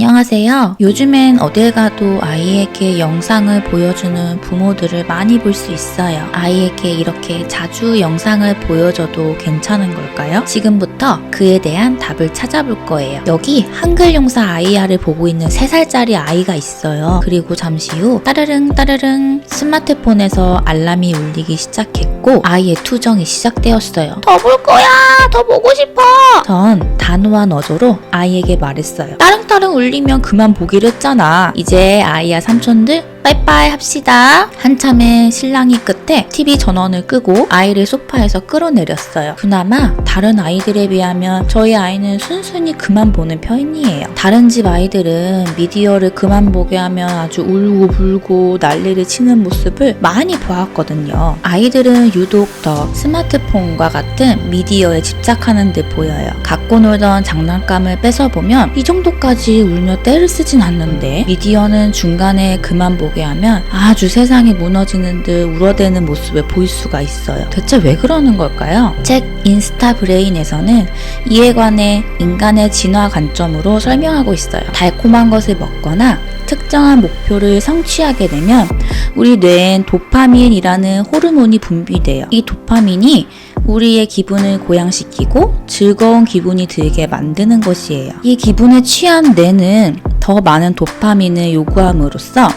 안녕하세요. 요즘엔 어딜 가도 아이에게 영상을 보여주는 부모들을 많이 볼 수 있어요. 아이에게 이렇게 자주 영상을 보여줘도 괜찮은 걸까요? 지금부터 그에 대한 답을 찾아볼 거예요. 여기 한글 용사 아이야를 보고 있는 3살짜리 아이가 있어요. 그리고 잠시 후 따르릉 따르릉 스마트폰에서 알람이 울리기 시작했고 아이의 투정이 시작되었어요. 더 볼 거야! 더 보고 싶어! 전 단호한 어조로 아이에게 말했어요. 따릉따릉 울리면 그만 보기로 했잖아. 이제 아이야 삼촌들 빠이빠이 합시다. 한참의 신랑이 끝에 TV 전원을 끄고 아이를 소파에서 끌어내렸어요. 그나마 다른 아이들에 비하면 저희 아이는 순순히 그만 보는 편이에요. 다른 집 아이들은 미디어를 그만 보게 하면 아주 울고 불고 난리를 치는 모습을 많이 보았거든요. 아이들은 유독 더 스마트폰과 같은 미디어에 집착하는 듯 보여요. 갖고 놀던 장난감을 뺏어보면 이 정도까지 울며 떼를 쓰진 않는데 미디어는 중간에 그만 보게 하면 아주 세상이 무너지는 듯 울어대는 모습을 볼 수가 있어요. 대체 왜 그러는 걸까요? 책 인스타 브레인에서는 이에 관해 인간의 진화 관점으로 설명하고 있어요. 달콤한 것을 먹거나 특정한 목표를 성취하게 되면 우리 뇌엔 도파민이라는 호르몬이 분비돼요. 이 도파민이 우리의 기분을 고양시키고 즐거운 기분이 들게 만드는 것이에요. 이 기분에 취한 뇌는 더 많은 도파민을 요구함으로써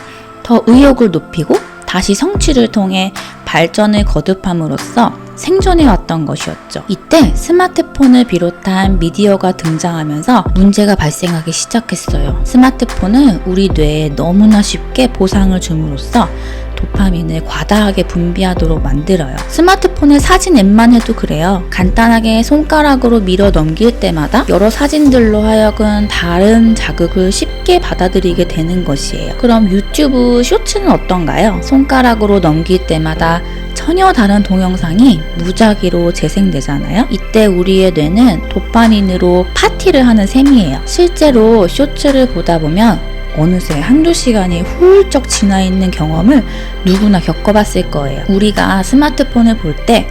더 의욕을 높이고 다시 성취를 통해 발전을 거듭함으로써 생존해 왔던 것이었죠. 이때 스마트폰을 비롯한 미디어가 등장하면서 문제가 발생하기 시작했어요. 스마트폰은 우리 뇌에 너무나 쉽게 보상을 줌으로써 도파민을 과다하게 분비하도록 만들어요. 스마트폰의 사진 앱만 해도 그래요. 간단하게 손가락으로 밀어 넘길 때마다 여러 사진들로 하여금 다른 자극을 쉽게 받아들이게 되는 것이에요. 그럼 유튜브 쇼츠는 어떤가요? 손가락으로 넘길 때마다 전혀 다른 동영상이 무작위로 재생되잖아요. 이때 우리의 뇌는 도파민으로 파티를 하는 셈이에요. 실제로 쇼츠를 보다 보면 어느새 한두 시간이 훌쩍 지나 있는 경험을 누구나 겪어봤을 거예요. 우리가 스마트폰을 볼 때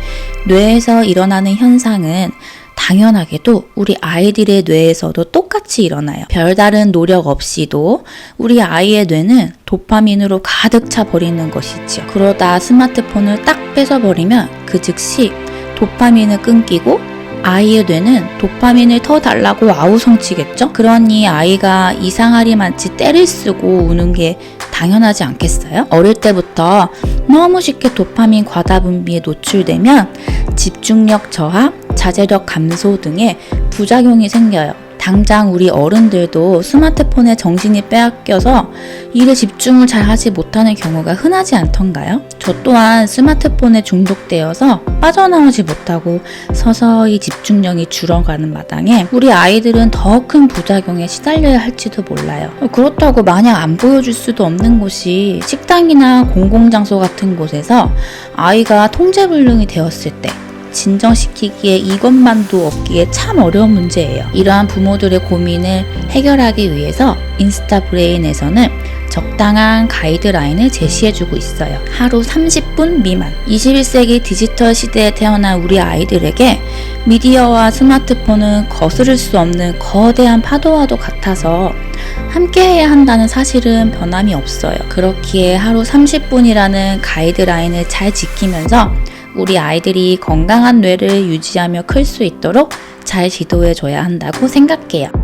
뇌에서 일어나는 현상은 당연하게도 우리 아이들의 뇌에서도 똑같이 일어나요. 별다른 노력 없이도 우리 아이의 뇌는 도파민으로 가득 차 버리는 것이지요. 그러다 스마트폰을 딱 뺏어 버리면 그 즉시 도파민을 끊기고 아이의 뇌는 도파민을 더 달라고 아우성치겠죠? 그러니 아이가 이상하리만치 때를 쓰고 우는 게 당연하지 않겠어요? 어릴 때부터 너무 쉽게 도파민 과다 분비에 노출되면 집중력 저하, 자제력 감소 등의 부작용이 생겨요. 당장 우리 어른들도 스마트폰에 정신이 빼앗겨서 일에 집중을 잘 하지 못하는 경우가 흔하지 않던가요? 저 또한 스마트폰에 중독되어서 빠져나오지 못하고 서서히 집중력이 줄어가는 마당에 우리 아이들은 더 큰 부작용에 시달려야 할지도 몰라요. 그렇다고 마냥 안 보여줄 수도 없는 곳이 식당이나 공공장소 같은 곳에서 아이가 통제불능이 되었을 때 진정시키기에 이것만도 없기에 참 어려운 문제예요. 이러한 부모들의 고민을 해결하기 위해서 인스타 브레인에서는 적당한 가이드라인을 제시해주고 있어요. 하루 30분 미만. 21세기 디지털 시대에 태어난 우리 아이들에게 미디어와 스마트폰은 거스를 수 없는 거대한 파도와도 같아서 함께 해야 한다는 사실은 변함이 없어요. 그렇기에 하루 30분이라는 가이드라인을 잘 지키면서 우리 아이들이 건강한 뇌를 유지하며 클 수 있도록 잘 지도해 줘야 한다고 생각해요.